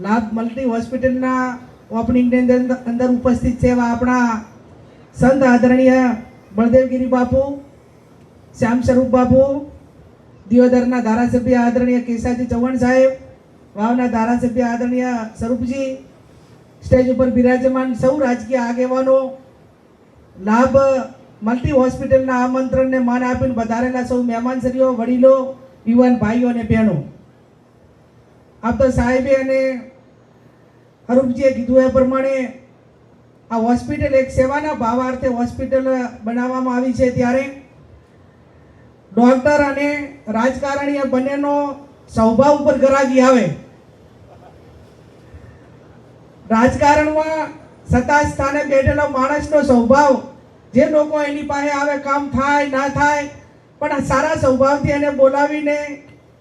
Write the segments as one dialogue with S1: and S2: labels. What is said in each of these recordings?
S1: લાભ મલ્ટી હોસ્પિટલના ઓપનિંગની અંદર અંદર ઉપસ્થિત છે એવા આપણા સંત આદરણીય બળદેવગીરી બાપુ, શ્યામ સ્વરૂપ બાપુ, દિયોદરના ધારાસભ્ય આદરણીય કેશાજી ચૌહાણ સાહેબ, વાવના ધારાસભ્ય આદરણીય સ્વરૂપજી, સ્ટેજ ઉપર બિરાજમાન સૌ રાજકીય આગેવાનો, લાભ મલ્ટી હોસ્પિટલના આમંત્રણને માન આપીને વધારેલા સૌ મહેમાનશ્રીઓ વડીલો, યુવાન ભાઈઓ અને બહેનો. આપ તો સાહેબે અને અરૂપજીએ કીધું એ પ્રમાણે આ હોસ્પિટલ એક સેવાના ભાવાર્થે હોસ્પિટલ બનાવવામાં આવી છે ત્યારે ડોક્ટર અને રાજકારણીય બંનેનો સ્વભાવ ઉપર ગરાગી આવે. રાજકારણમાં સત્તા સ્થાને બેઠેલો માણસનો સ્વભાવ જે લોકો એની પાસે આવે, કામ થાય, ના થાય, પણ સારા સ્વભાવથી એને બોલાવીને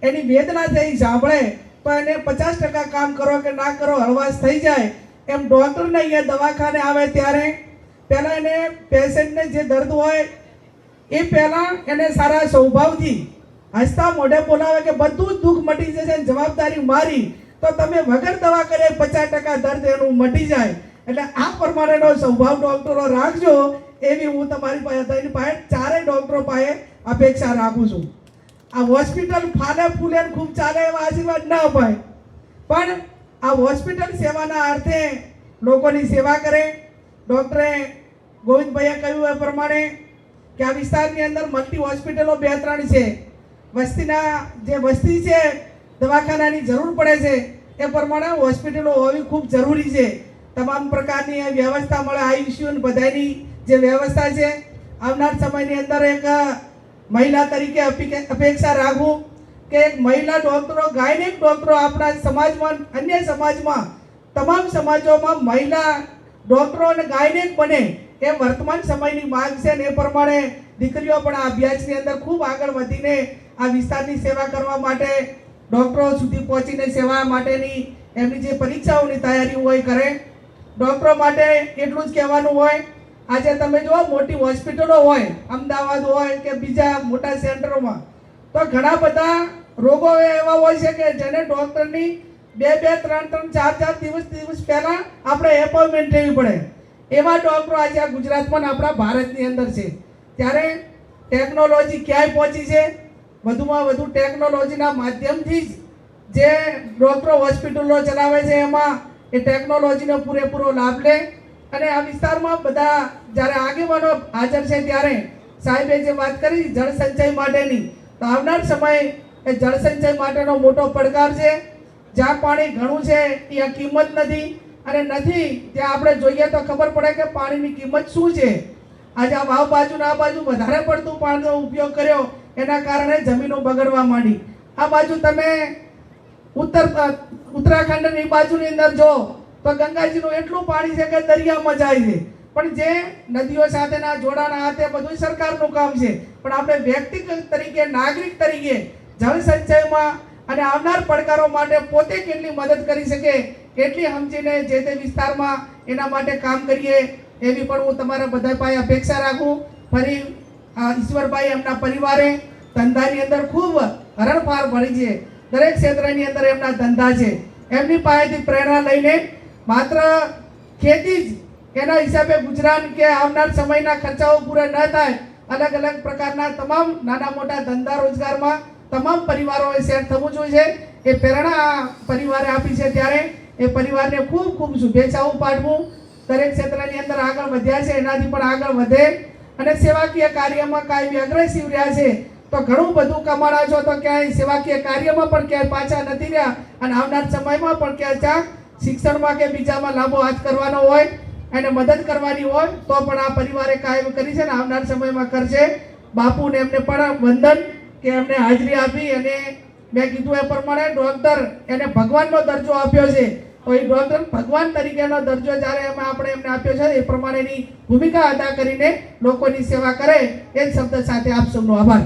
S1: એની વેદના થઈ, સાંભળે તો એને પચાસ ટકા કામ કરો કે ના કરો, હળવાશ થઈ જાય. એમ ડોક્ટરને અહીંયા દવાખાને આવે ત્યારે પહેલાં એને પેશન્ટને જે દર્દ હોય, એ પહેલાં એને સારા સ્વભાવથી હસતા, મોઢે બોલાવે કે બધું જ દુઃખ મટી જશે જવાબદારી મારી, તો તમે વગર દવા કરે પચાસ ટકા દર્દ એનું મટી જાય. એટલે આ પ્રમાણેનો સ્વભાવ ડૉક્ટરો રાખજો, એવી હું તમારી પાસે એની પાસે ચારેય ડૉક્ટરો પાસે અપેક્ષા રાખું છું. આ હોસ્પિટલ ફાલે ફૂલે ખૂબ ચાલે એવા આશીર્વાદ ના અપાય પણ આ હોસ્પિટલ સેવાના અર્થે લોકોની સેવા કરે. ડૉક્ટરે ગોવિંદભાઈએ કહ્યું એ પ્રમાણે કે આ વિસ્તારની અંદર મલ્ટી હોસ્પિટલો બે ત્રણ છે. વસ્તીના જે વસ્તી છે, દવાખાનાની જરૂર પડે છે, એ પ્રમાણે હોસ્પિટલો હોવી ખૂબ જરૂરી છે. તમામ પ્રકારની વ્યવસ્થા મળે આયુષ્યુ બધાની જે વ્યવસ્થા છે. આવનાર સમયની અંદર એક મહિલા તરીકે અપેક્ષા રાખું કે એક મહિલા ડોક્ટરો, ગાયનેક ડોક્ટરો આપણા સમાજમાં અન્ય સમાજમાં, તમામ સમાજોમાં મહિલા ડોક્ટરો અને ગાયનેક બને એ વર્તમાન સમયની માંગ છે ને એ પ્રમાણે દીકરીઓ પણ આ અભ્યાસની અંદર ખૂબ આગળ વધીને આ વિસ્તારની સેવા કરવા માટે ડોક્ટરો સુધી પહોંચીને સેવા માટેની એમની જે પરીક્ષાઓની તૈયારી હોય કરે ડોક્ટરો માટે એટલું જ કહેવાનું હોય આજે તમે જુઓ, મોટી હોસ્પિટલો હોય, અમદાવાદ હોય કે બીજા મોટા સેન્ટરોમાં, તો ઘણા બધા રોગો એવા હોય છે કે જેને ડૉક્ટરની બે બે, ત્રણ ત્રણ, ચાર ચાર દિવસ દિવસ પહેલાં આપણે એપોઇન્ટમેન્ટ લેવી પડે. એવા ડૉક્ટરો આજે આ ગુજરાતમાં આપણા ભારતની અંદર છે. ત્યારે ટેકનોલોજી ક્યાંય પહોંચી છે? વધુમાં વધુ ટેકનોલોજીના માધ્યમથી જ જે ડૉક્ટરો હોસ્પિટલો ચલાવે છે, એમાં એ ટેકનોલોજીનો પૂરેપૂરો લાભ લે. અને આ વિસ્તારમાં બધા જ્યારે આગેવાનો હાજર છે ત્યારે સાહેબે જે વાત કરી જળ માટેની, તો આવનાર સમય એ જળ માટેનો મોટો પડકાર છે. જ્યાં પાણી ઘણું છે, ત્યાં કિંમત નથી. અને નથી, ત્યાં આપણે જોઈએ તો ખબર પડે કે પાણીની કિંમત શું છે. આજે આ વાવ બાજુ આ બાજુ વધારે પડતું પાણીનો ઉપયોગ કર્યો, એના કારણે જમીનો બગડવા માંડી. આ બાજુ તમે ઉત્તર, ઉત્તરાખંડની બાજુની અંદર જો તો ગંગાજીનું એટલું પાણી છે કે દરિયામાં જાય છે. પણ જે નદીઓ સાથેના જોડાણા આ તે બધું સરકારનું કામ છે. પણ આપણે વ્યક્તિગત તરીકે, નાગરિક તરીકે જળ સંચયમાં અને આવનાર પડકારો માટે પોતે કેટલી મદદ કરી શકે, કેટલી સમજીને જે તે વિસ્તારમાં એના માટે કામ કરીએ, એવી પણ હું તમારા બધા પાસે અપેક્ષા રાખું. ફરી ઈશ્વરભાઈ એમના પરિવારે ધંધાની અંદર ખૂબ હરણફાર ભરી છે. દરેક ક્ષેત્રની અંદર એમના ધંધા છે. એમની પાસેથી પ્રેરણા લઈને માત્ર ખેતી જ, એના હિસાબે ગુજરાન કે આવનાર સમયના ખર્ચાઓ પૂરા ન થાય, અલગ અલગ પ્રકારના તમામ નાના મોટા ધંધા રોજગારમાં તમામ પરિવારોએ શેર થવું જોઈએ. એ પ્રેરણા પરિવારે આપી છે ત્યારે એ પરિવારને ખૂબ ખૂબ શુભેચ્છાઓ પાઠવું. દરેક ક્ષેત્રની અંદર આગળ વધ્યા છે, એનાથી પણ આગળ વધે. અને સેવાકીય કાર્યમાં કાયમી અગ્રેસિવ રહ્યા છે, તો ઘણું બધું કમાણા છો તો ક્યાંય સેવાકીય કાર્યમાં પણ ક્યાંય પાછા નથી રહ્યા. અને આવનાર સમયમાં પણ ક્યાંય ચાક શિક્ષણમાં કે બીજામાં લાભો હાથ કરવાનો હોય અને મદદ કરવાની હોય, તો પણ આ પરિવારે કાયમ કરી છે ને આવનાર સમયમાં કરશે. બાપુને એમને પણ વંદન કે એમને હાજરી આપી અને મેં કીધું એ પ્રમાણે ડોક્ટર એને ભગવાનનો દરજ્જો આપ્યો છે. તો એ ડોક્ટર ભગવાન તરીકેનો દરજ્જો જ્યારે એમાં આપણે એમને આપ્યો છે એ પ્રમાણેની ભૂમિકા અદા કરીને લોકોની સેવા કરે, એ જ શબ્દ સાથે આપ સૌનો આભાર.